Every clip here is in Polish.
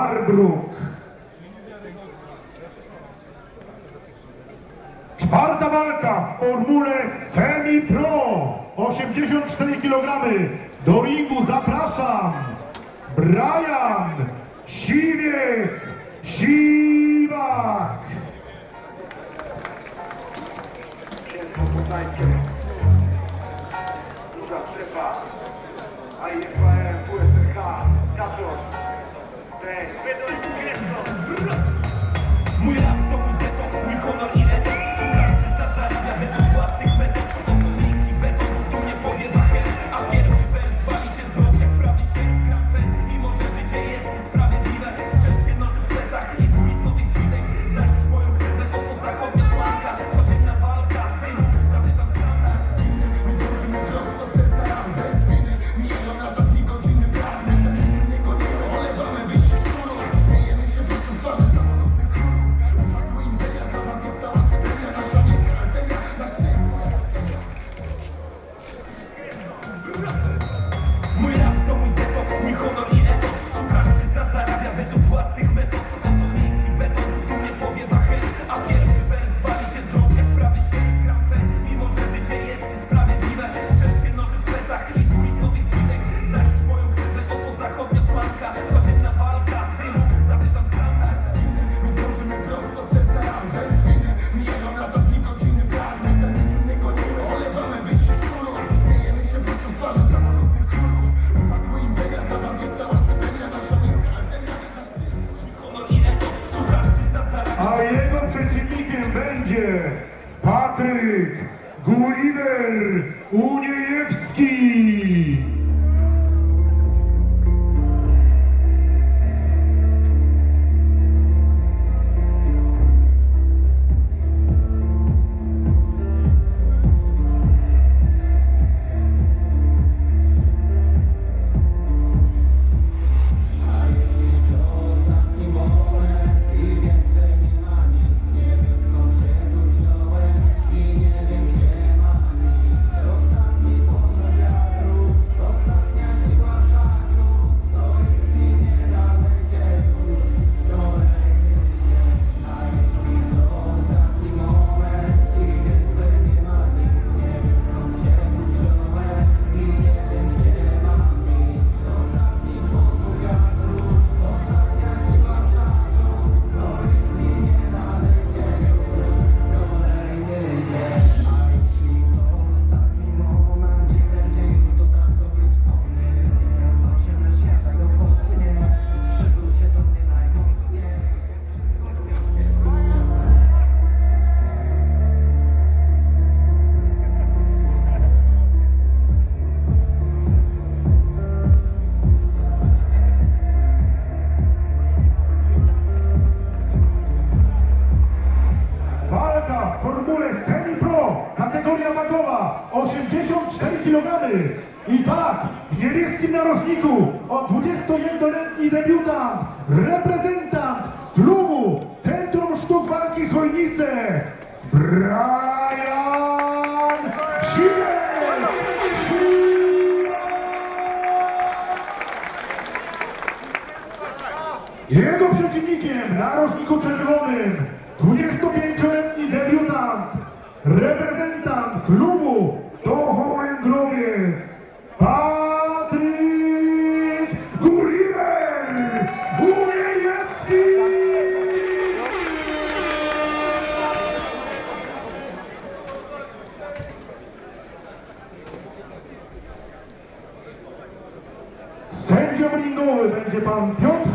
Warbruk. Czwarta walka w formule semi-pro. 84 kg. Do ringu zapraszam. Brian Siwiec. Siwiec. We up. Oliwier Uniejewski. kg. I tak, w niebieskim narożniku o 21-letni debiutant, reprezentant klubu Centrum Sztuk Walki Chojnice, Brian Sinek! Jego przeciwnikiem na rożniku czerwonym 25-letni debiutant, reprezentant klubu to yapan Piotr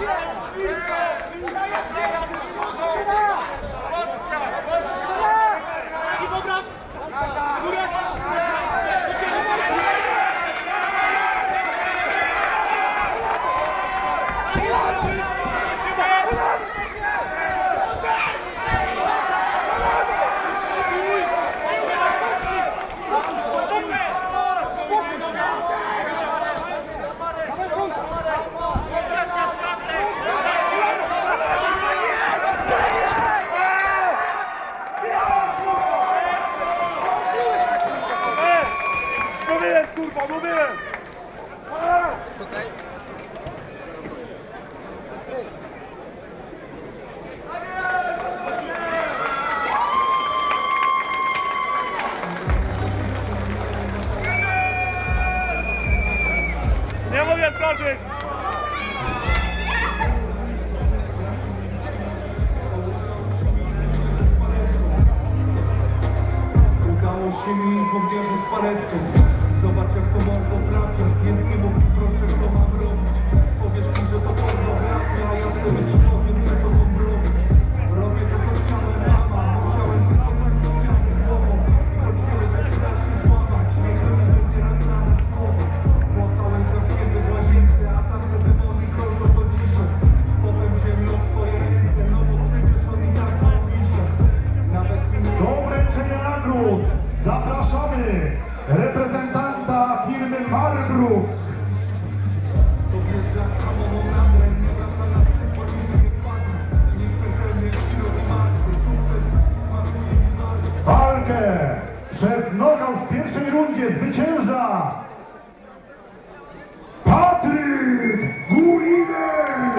Yeah. ziemi i gówniarze z paletką. Zobacz jak to mordo trafia, więc nie mów proszę co mam Zapraszamy reprezentanta firmy Marbruk. Walkę przez nokaut w pierwszej rundzie zwycięża Patryk Gulinek!